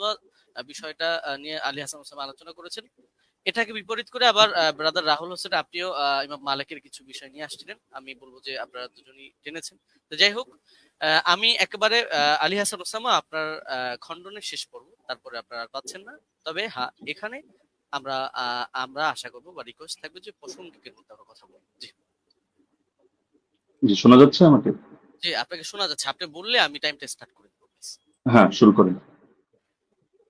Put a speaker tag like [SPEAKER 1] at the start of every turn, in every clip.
[SPEAKER 1] ফতোয়া বিষয়টা নিয়ে আলী হাসান ওসামা আলোচনা করেছেন। এটাকে বিপরীত করে আবার ব্রাদার রাহুল হোসেন আপনিও ইমাম মালিকের কিছু বিষয় নিয়ে আসছিলেন। আমি বলব যে আপনারা দুজনই টেনেছেন তো যাই হোক আমি একেবারে আলী হাসান ওসামা আপনার আহ, খণ্ডনের শেষ পর্ব। তারপরে আপনারা পাচ্ছেন না। তবে হ্যাঁ এখানে আমরা আমরা আশা করব বা রিকোয়েস্ট থাকবে যে প্রসঙ্গিকের মধ্যে আমরা কথা বলব। জি।
[SPEAKER 2] জি শোনা যাচ্ছে আমাকে?
[SPEAKER 1] জি আপনাকে শোনা যাচ্ছে। আপনি বললে আমি টাইমটা স্টার্ট করে দেবো
[SPEAKER 2] হ্যাঁ শুরু করেন
[SPEAKER 1] জি ওকে নয় সেকেন্ড দশ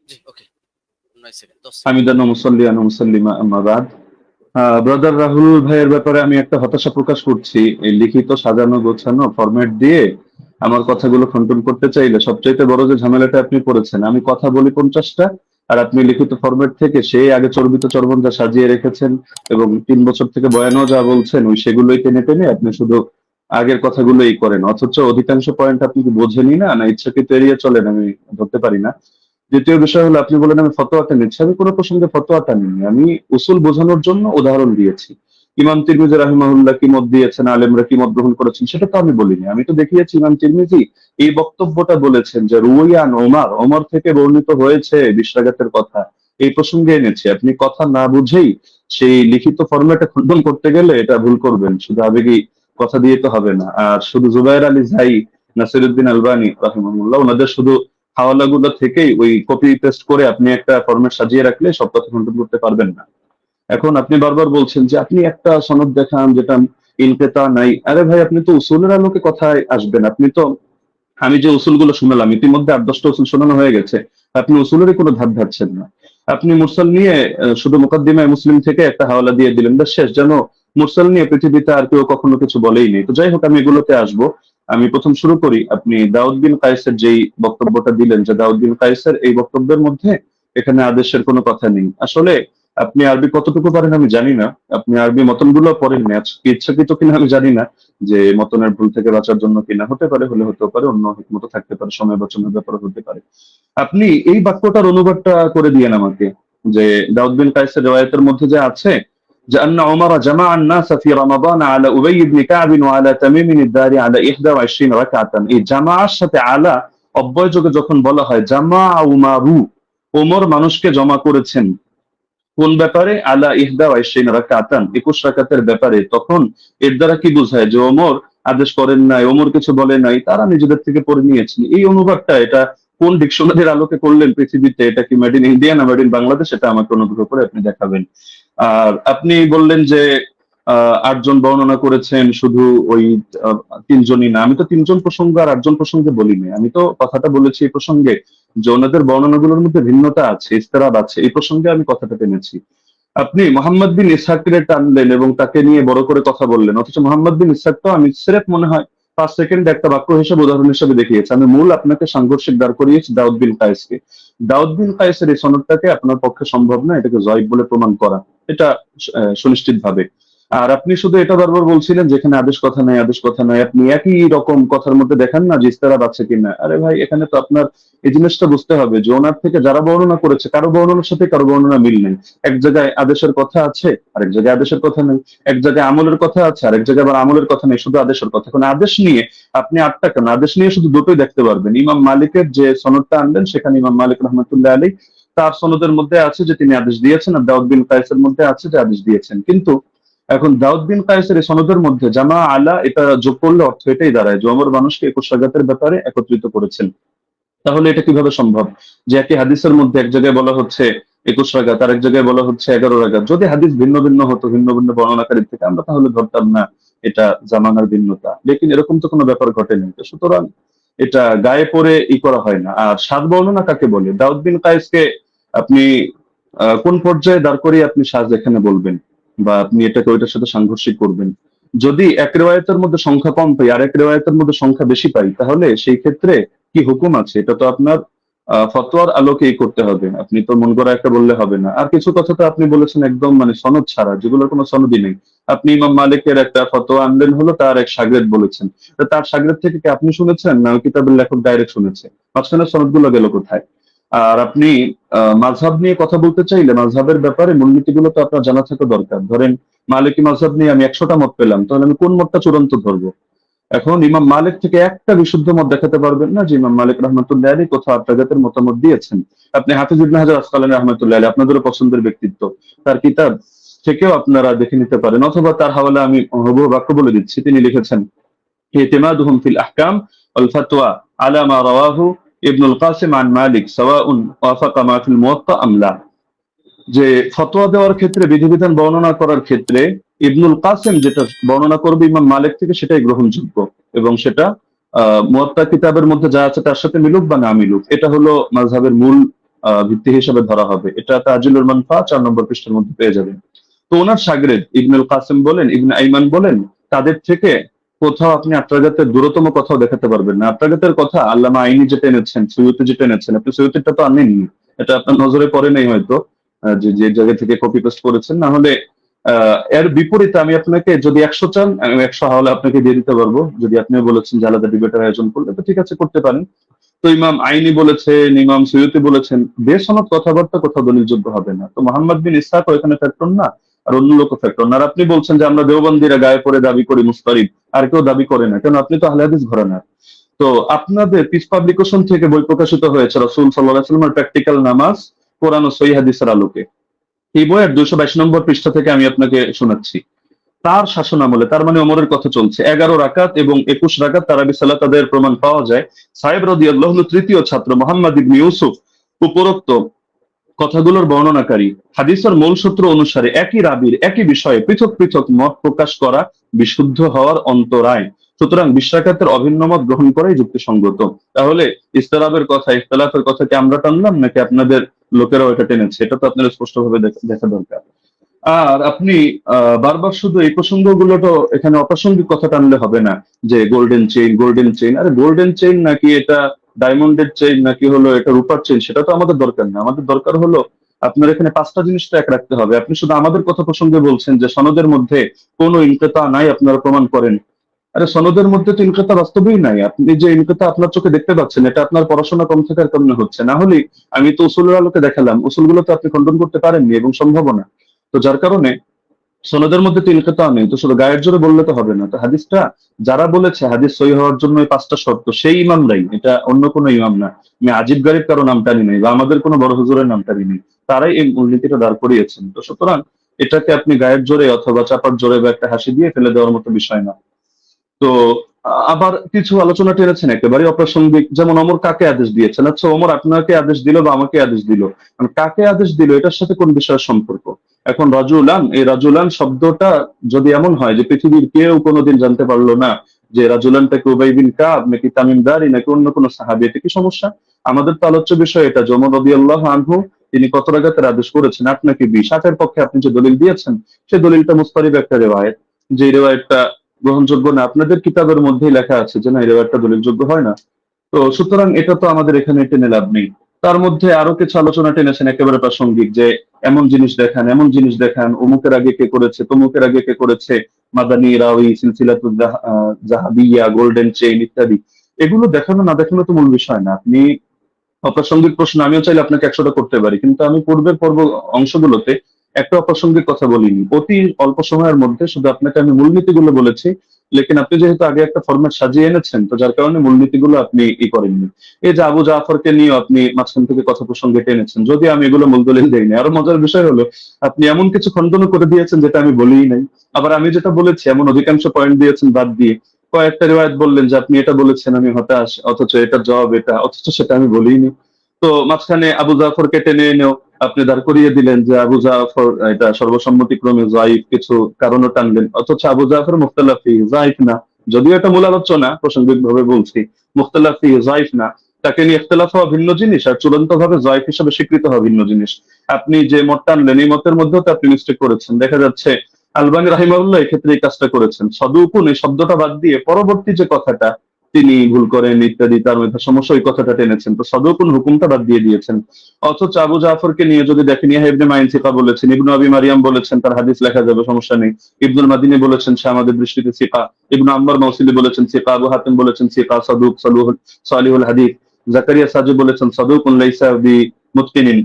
[SPEAKER 2] ব্রাদার রাহুল ভাইয়ের ব্যাপারে আমি একটা হতাশা প্রকাশ করছি। এই লিখিত, সাজানো, গোছানো ফরম্যাট দিয়ে আমার কথাগুলো করতে চাইলে সবচাইতে বড় যে ঝামেলাটা আপনি আমি কথা বলি পঞ্চাশটা, আর আপনি লিখিত ফরম্যাট থেকে সেই আগে চর্বিত চর্বণ যা সাজিয়ে রেখেছেন এবং তিন বছর থেকে বয়ানও যা বলছেন, ওই সেগুলোই টেনে টেনে আপনি শুধু আগের কথাগুলোই করেন। অথচ অধিকাংশ পয়েন্ট আপনি কি বোঝেনই না না ইচ্ছাকৃত এড়িয়ে চলেন, আমি ধরতে পারি না। দ্বিতীয় বিষয় হলো, আপনি বলেন আমি ফতোয়াটা নিচ্ছি আমি কোনো প্রসঙ্গে ফতোয়াটা নিই আমি উসুল বোঝানোর জন্য উদাহরণ দিয়েছি। ইমাম তিরমিজি রাহিমাহুল্লাহ কি মত দিয়েছেন? আলেমরা কি মত গ্রহণ করেছেন? সেটা তো আমি বলিনি। আমি তো দেখিয়েছি ইমাম তিরমিজি এই বক্তব্যটা বলেছেন যে রুইয়ান ওমার ওমর থেকে বর্ণিত হয়েছে বিশ্রাঘাতের কথা। এই প্রসঙ্গে এনেছি। আপনি কথা না বুঝেই সেই লিখিত ফরম্যাটে খণ্ডন করতে গেলে এটা ভুল করবেন। শুধু আবেগী কথা দিয়ে তো হবে না। আর শুধু জুবাইর আলী জাই নাসিরুদ্দিন আলবানি রাহিমাহুল্লাহ, ওনাদের শুধু হাওয়ালাগুলো থেকেই ওই কপি পেস্ট করে আপনি একটা ফরম্যাট সাজিয়ে রাখলে সব কথা খণ্ডন করতে পারবেন না। এখন আপনি বারবার বলছেন যে আপনি একটা সনদ দেখান যেটা ইনকেতা নাই। আরে ভাই, আপনি তো উসুলের আলোকে কথায় আসবেন। আপনি তো, আমি যে উসুলগুলো শুনলাম, ইতিমধ্যে আট, দশটা উসুল শোনানো হয়ে গেছে। আপনি উসুলেরই কোনো ধার ধারছেন না। আপনি মুরসাল নিয়ে শুধু মুকদ্দিমায় মুসলিম থেকে একটা হাওয়ালা দিয়ে দিলেন। বা শেষ, যেন মুরসাল নিয়ে পৃথিবীতে আর কেউ কখনো কিছু বলেই নেই। তো যাই হোক, আমি এগুলোতে আসব। আমি প্রথম শুরু করি, আপনি দাউদ বিন কায়েসের যেই বক্তব্যটা দিলেন যে দাউদ বিন কায়েসের এই বক্তব্যের মধ্যে এখানে আদেশের কোনো কথা নেই। আসলে আপনি আরবি কতটুকু পারেন আমি জানি না। আপনি আরবি মতনগুলো পড়েন না। ইচ্ছাকৃত কিনা আমি জানি না যে মতনের ভুল থেকে বাঁচার জন্য কিনা। হতে পারে, হলে হতে পারে, অন্য মতো থাকতে পারে, সময় বাঁচানোর ব্যাপারে হতে পারে। আপনি এই বাক্যটার অনুবাদটা করে দিয়েন আমাকে যে দাউদ বিন কায়েসের রেওয়ায়তের মধ্যে যে আছে أن عمر جمع الناس في رمضان على أبي بن كعب وعلى تميم الداري على 21 ركعة এই জামাআর সাথে আলা অব্যয় যোগে যখন বলা হয় জামা উমারু ওমর মানুষকে জমা করেছেন কোন ব্যাপারে আলা ইহদা ওয়াইশিন রাকাতান একুশ রাকাতের ব্যাপারে তখন এর দ্বারা কি বোঝায় যে ওমর আদেশ করেন নাই ওমর কিছু বলে নাই তারা নিজেদের থেকে পড়ে নিয়েছেন এই অনুবাদটা এটা কোন ডিকশনারির আলোকে করলেন পৃথিবীতে এটা কি মেড ইন ইন্ডিয়া না মেড ইন বাংলাদেশ এটা আমাকে অনুগ্রহ করে আপনি দেখাবেন আর আপনি বললেন যে আটজন বর্ণনা করেছেন, শুধু ওই তিনজনই না। আমি তো তিনজন প্রসঙ্গ আর আটজন প্রসঙ্গে বলিনি। আমি তো কথাটা বলেছি এই প্রসঙ্গে। যে ওনাদের বর্ণনাগুলোর মধ্যে ভিন্নতা আছে ইস্তেরাব আছে। এই প্রসঙ্গে আমি কথাটা টেনেছি। আপনি মোহাম্মদ বিন ইসহাককে টানলেন এবং তাকে নিয়ে বড় করে কথা বললেন। অথচ মোহাম্মদ বিন ইসহাক তো আমি সেরেফ মনে হয় পাঁচ সেকেন্ড একটা বাক্য হিসেবে, উদাহরণ হিসেবে দেখিয়েছে। আমি মূল আপনাকে সাংঘর্ষিক দাঁড় করিয়েছি দাউদ বিন কায়েসকে। দাউদ বিন কায়েসের এই সনদটাকে আপনার পক্ষে সম্ভব না, এটাকে জয়ব বলে প্রমাণ করা। এটা সুনিশ্চিত ভাবে আর আপনি শুধু এটা বারবার বলছিলেন যেখানে আদেশ কথা নাই, আদেশ কথা নাই। আপনি একই রকম কথার মধ্যে দেখান না যে ইস্তারাব আছে কিনা। আরে ভাই, এখানে তো আপনার এই জিনিসটা বুঝতে হবে যে ওনার থেকে যারা বর্ণনা করেছে, কারও বর্ণনার সাথে কারও বর্ণনা মিল নেই। এক জায়গায় আদেশের কথা আছে, আরেক জায়গায় আদেশের কথা নেই। এক জায়গায় আমলের কথা আছে, আরেক জায়গায় আবার আমলের কথা নেই, শুধু আদেশের কথা। এখন আদেশ নিয়ে আপনি আটটা কেন? আদেশ নিয়ে শুধু দুটোই দেখতে পারবেন। ইমাম মালিকের যে সনদটা আনলেন, সেখানে ইমাম মালিক রহমতুল্লাহ আলী তার সনদের মধ্যে আছে যে তিনি আদেশ দিয়েছেন, আর দাউদ বিন কায়েসের মধ্যে আছে যে আদেশ দিয়েছেন। কিন্তু এখন দাউদ বিন কায়েসের এই সনদের মধ্যে জামা আলা এটা যোগ করলে অর্থ এটাই দাঁড়ায় যে অমর মানুষকে একুশ রাগাতের ব্যাপারে একত্রিত করেছেন। তাহলে এটা কীভাবে সম্ভব? যে একই হাদিসের মধ্যে এক জায়গায় বলা হচ্ছে একুশ রাগাত আর এক জায়গায় বলা হচ্ছে এগারো রাগাত। যদি হাদিস ভিন্ন ভিন্ন হতো, ভিন্ন ভিন্ন বর্ণনাকারীর থেকে, আমরা তাহলে ধরতাম না এটা জামানার ভিন্নতা। লেকিন এরকম তো কোনো ব্যাপার ঘটেনি। সুতরাং এটা গায়ে পরে ই করা হয় না। আর সাত বর্ণনা কাকে বলে? দাউদ বিন কায়েসকে আপনি কোন পর্যায়ে দাঁড় করিয়ে আপনি সাজ এখানে বলবেন? বা আপনি এটাকে ওইটার সাথে সাংঘর্ষিক করবেন। যদি এক রেওয়ায়তের মধ্যে সংখ্যা কম পাই আর এক রেওয়ায়তের মধ্যে সংখ্যা বেশি পাই, তাহলে সেই ক্ষেত্রে কি হুকুম আছে? এটা তো আপনার ফতোয়ার আলোকেই করতে হবে। আপনি তো মন করা একটা বললে হবে না। আর কিছু কথা তো আপনি বলেছেন একদম মানে সনদ ছাড়া, যেগুলোর কোনো সনদই নেই। আপনি ইমাম মালিকের একটা ফতোয়া আনলেন হলো, তার এক সাগরেদ বলেছেন। তার সাগরেদ থেকে কি আপনি শুনেছেন? না কিতাবের লেখক ডাইরেক্ট শুনেছে? মাঝখানে সনদগুলো গেল কোথায়? আর আপনি মাঝহাব নিয়ে কথা বলতে চাইলে মাঝহাবের ব্যাপারে মূলনীতিগুলো তো আপনার জানা থাকা দরকার। ধরেন, মালিকী মাঝহাব নিয়ে আমি একশোটা মত পেলাম, তাহলে আমি কোন মতটা চূড়ান্ত ধরবো? এখন ইমাম মালিক থেকে একটা বিশুদ্ধ মত দেখাতে পারবেন না যে ইমাম মালিক রহমতুল্লাহ আলী কোথাও আত্মাঘাতের মতামত দিয়েছেন। আপনি হাফিজ ইবনে হাজার আসকালান রহমতুল্লাহ আলী আপনাদেরও পছন্দের ব্যক্তিত্ব। তার কিতাব থেকেও আপনারা দেখে নিতে পারেন, অথবা তার হাওয়ালা আমি হবু বাক্য বলে দিচ্ছি। তিনি লিখেছেন, ইতিমাদুহুম ফিল আহকাম আল মা রাওয়াহু ইবনুল কাসিম আন মালিক সাওয়াউন আমলা যে ফতোয়া দেওয়ার ক্ষেত্রে, বিধিবিধান বর্ণনা করার ক্ষেত্রে ইবনুল কাসিম যেটা বর্ণনা করবে ইমাম মালিক থেকে, সেটাই গ্রহণযোগ্য। এবং সেটা মুয়াত্তা কিতাবের মধ্যে যা আছে তার সাথে মিলুক বা না মিলুক, এটা হলো মাঝহাবের মূল ভিত্তি হিসাবে ধরা হবে। এটা তাজিলুর মানফা চার নম্বর পৃষ্ঠার মধ্যে পেয়ে যাবেন। তো ওনার সাগরেদ ইবনুল কাসিম বলেন, ইবন আইমান বলেন, তাদের থেকে কোথাও আপনি আত্রাগাতের দূরতম কথাও দেখাতে পারবেন না। আত্রাগাতের কথা আল্লামা আইনি যেটা এনেছেন, সৈয়দে যেটা এনেছেন, আপনি সৈয়দটা তো আনেননি এটা আপনার নজরে পড়ে নেই হয়তো যে যে জায়গা থেকে কপি পেস্ট করেছেন। না হলে এর বিপরীতে আমি আপনাকে যদি একশো চান একশো হলে আপনাকে দিয়ে দিতে পারব। যদি আপনি বলেছেন যে আলাদা ডিবেটের আয়োজন করলে, তো ঠিক আছে, করতে পারেন। তো ইমাম আইনি বলেছেন, ইমাম সৈয়দি বলেছেন বেসনত কথাবার্তা কোথাও দলিলযোগ্য হবে না। তো মোহাম্মদ বিন ইসহাক এখানে ফ্যাক্টর না। আর অন্য লোক ফ্যাক্টর না আপনি বলছেন যে আমরা দেওবন্দিরা গায়ে পরে দাবি করি মুস্তারিদ আর কেউ দাবি করে না। কেন? আপনি তো আহলে হাদিস ঘরানার তো আপনাদের পিস পাবলিকেশন থেকে বই প্রকাশিত হয়েছে রসুল সাল্লাহ সাল্লামের প্র্যাকটিক্যাল নামাজ, কোরআন ও সহি হাদিসের আলোকে। এই বইয়ের দুইশো বাইশ নম্বর পৃষ্ঠা থেকে আমি আপনাকে শোনাচ্ছি। তার শাসন আমলে, তার মানে অমরের কথা চলছে। এগারো রাকাত এবং একুশ রাকাত তারাবি সাল্লাহ তাদের প্রমাণ পাওয়া যায়। সাহেব রদি আল্লাহ তৃতীয় ছাত্র মোহাম্মদ ইবনি ইউসুফ, উপরোক্ত কথাগুলোর বর্ণনাকারী, হাদিসের মূল সূত্র অনুসারে একই রাবির একই বিষয়ে পৃথক পৃথক মত প্রকাশ করা বিশুদ্ধ হওয়ার অন্তরায়। সুতরাং বিশ্বাকাতের অভিন্ন মত গ্রহণ করাই যুক্তিসঙ্গত। তাহলে ইস্তারাবের কথা, ইখতলাফের কথা কি আমরা টানলাম, নাকি আপনাদের লোকেরাও এটা টেনেছে? এটা তো আপনাদের স্পষ্টভাবে দেখা- দরকার। আর আপনি বারবার শুধু এই প্রসঙ্গগুলো তো এখানে অপ্রাসঙ্গিক কথা টানলে হবে না, যে গোল্ডেন চেইন গোল্ডেন চেইন আরে গোল্ডেন চেইন নাকি এটা ডায়মন্ডের চেইন নাকি হলো এটা রূপার চেইন সেটা তো আমাদের দরকার না আমাদের দরকার হলো আপনার এখানে পাঁচটা জিনিস এক রাখতে হবে। আপনি শুধু আমাদের কথা প্রসঙ্গে বলছেন যে সনদের মধ্যে কোনো ইনকেতা নাই, আপনারা প্রমাণ করেন। আরে সনদের মধ্যে তো ইনকেতা বাস্তবেই নাই। আপনি যে ইনকেতা আপনার চোখে দেখতে পাচ্ছেন, এটা আপনার পড়াশোনা কম থাকার কারণে হচ্ছে। না হলে আমি তো উসুলের আলোকে দেখালাম। উসুলগুলো তো আপনি খণ্ডন করতে পারেননি এবং সম্ভাবনা তো যার কারণে সনদের মধ্যে তো ইনকেতা নেই তো শুধু গায়ের জোরে বললে তো হবে না। তো হাদিসটা যারা বলেছে, হাদিস সই হওয়ার জন্য এই পাঁচটা শর্ত, সেই ইমামরাই। এটা অন্য কোনো ইমাম না। আমি আজিব গারিব কারও নাম টানি নাই, বা আমাদের কোনো বড় হুজুরের নাম টানি নেই। তারাই এই মূলনীতিটা দাঁড় করিয়েছেন। তো সুতরাং এটাকে আপনি গায়ের জোরে অথবা চাপার জোরে বা একটা হাসি দিয়ে ফেলে দেওয়ার মতো বিষয় না। তো আবার কিছু আলোচনা টেনেছেন একেবারে অপ্রাসঙ্গিক, যেমন অমর কাকে আদেশ দিয়েছেন? আচ্ছা অমর আপনাকে আদেশ দিল বা আমাকে আদেশ দিল? মানে কাকে আদেশ দিল? এটার সাথে কোন বিষয়ের সম্পর্ক? এখন রাজুলান, এই রাজুলান শব্দটা যদি এমন হয় যে পৃথিবীর কেউ কোনোদিন জানতে পারল না যে রাজুলানটাকে উবাই বিন কাব নাকি তামিমদারি নাকি অন্য কোনো সাহাবি, এটা কি সমস্যা? আমাদের তো আলোচ্য বিষয় এটা। জমর রবি আল্লাহ আনহু, তিনি কত রাগাতের আদেশ করেছেন? আট নাকি বিশ? আটের পক্ষে আপনি যে দলিল দিয়েছেন সেই দলিলটা মুস্তারিব একটা রেওয়ায়ত। যে রেওয়ায়তটা গ্রহণযোগ্য না, আপনাদের কিতাবের মধ্যেই লেখা আছে যে না, এই রেওয়ায়তটা দলিলযোগ্য হয় না। তো সুতরাং এটা তো আমাদের এখানে টেনে লাভ নেই। তার মধ্যে আরও কিছু আলোচনা টেনেছেন একেবারে প্রাসঙ্গিক যে এমন জিনিস দেখান এমন জিনিস দেখান অমুকের আগে কে করেছে তমুকের আগে কে করেছে মাদানি রাউি সিলসিলাতুল জাহ- আহ, জাহাবিয়া গোল্ডেন চেইন ইত্যাদি। এগুলো দেখানো না দেখানো তো মূল বিষয় না। আপনি অপ্রাসঙ্গিক প্রশ্ন আমিও চাইলে আপনাকে একশোটা করতে পারি কিন্তু আমি পূর্বের পর্ব অংশগুলোতে একটা অপ্রাসঙ্গিক কথা বলিনি। অতি অল্প সময়ের মধ্যে শুধু আপনাকে আমি মূলনীতিগুলো বলেছি লেকিন আপনি যেহেতু আগে একটা ফরম্যাট সাজিয়ে এনেছেন, তো যার কারণে মূলনীতিগুলো আপনি ই করেননি। এই যে আবু জাফরকে নিয়ে আপনি মাঝখান থেকে কথা প্রসঙ্গে টেনেছেন, যদি আমি এগুলো মূল দলিল দেইনি আরও মজার বিষয় হলো, আপনি এমন কিছু খণ্ডন করে দিয়েছেন যেটা আমি বলিই নাই। আবার আমি যেটা বলেছি, এমন অধিকাংশ পয়েন্ট দিয়েছেন বাদ দিয়ে। কয়েকটা রিওয়ায়ত বললেন যে আপনি এটা বলেছেন, আমি হতাশ, অথচ এটা জবাব এটা, অথচ সেটা আমি বলিনি তো মাঝখানে আবু জাফরকে টেনে এনেও আপনি দাঁড় করিয়ে দিলেন যে আবু জাফর, এটা সর্বসম্মতিক্রমে জাইফ কিছু কারণও টানলেন। অথচ আবু জাফর মুখতালাফি জাইফ না। যদিও এটা মূল আলোচনা প্রাসঙ্গিক ভাবে বলছি, মুখতালাফি জাইফ না। তাকে নিয়ে ইখতলাফ হওয়া ভিন্ন জিনিস আর চূড়ান্ত ভাবে জয়ফ হিসাবে স্বীকৃত হওয়া ভিন্ন জিনিস। আপনি যে মত টানলেন, এই মতের মধ্যেও তো আপনি মিস্টেক করেছেন। দেখা যাচ্ছে, আলবানি রাহিমাউল্লাহ এক্ষেত্রে এই কাজটা করেছেন। সদুকুন, এই শব্দটা বাদ দিয়ে পরবর্তী যে কথাটা তিনি ভুল করেন ইত্যাদি তার মধ্যে সমস্যা ওই কথাটা টেনেছেন তো সদুকুন হুকুমটা বাদ দিয়ে দিয়েছেন অথচ আবু জাফরকে নিয়ে যদি দেখেন ইহা ইবনে মাইন সিকা বলেছেন ইবনু আবি মারিয়াম বলেছেন তার হাদিস লেখা যাবে সমস্যা নেই ইবনুল মাদিনী বলেছেন সে আমাদের দৃষ্টিতে সিকা ইবনু আম্মার মৌসিলি বলেছেন সিকা আবু হাতিম বলেছেন সিকা সাদুক সালুহুল সালিহুল হাদিস জাকারিয়া সাজু বলেছেন সাদুকুন লাইসা বি মুতকিনিন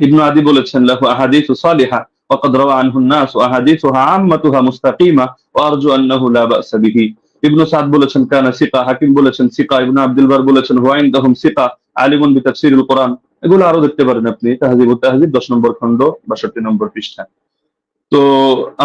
[SPEAKER 2] ইবনু আদি বলেছেন লাহু আহাদিসু সালিহা وقد روى عنه الناس واحاديثها عامتها مستقيمه وارجو انه لا باس به ইবনু সাদ বলেছেন, কানা সিকা হাকিম বলেছেন, সিকা ইবনু আব্দুল বার বলেছেন হুয়াইন দহম সিকা আলিমুন বি তাফসিরুল কোরআন। এগুলো আরও দেখতে পারেন আপনি, তাহজিব তাহজিব, দশ নম্বর খণ্ড, বাষট্টি নম্বর পৃষ্ঠা। তো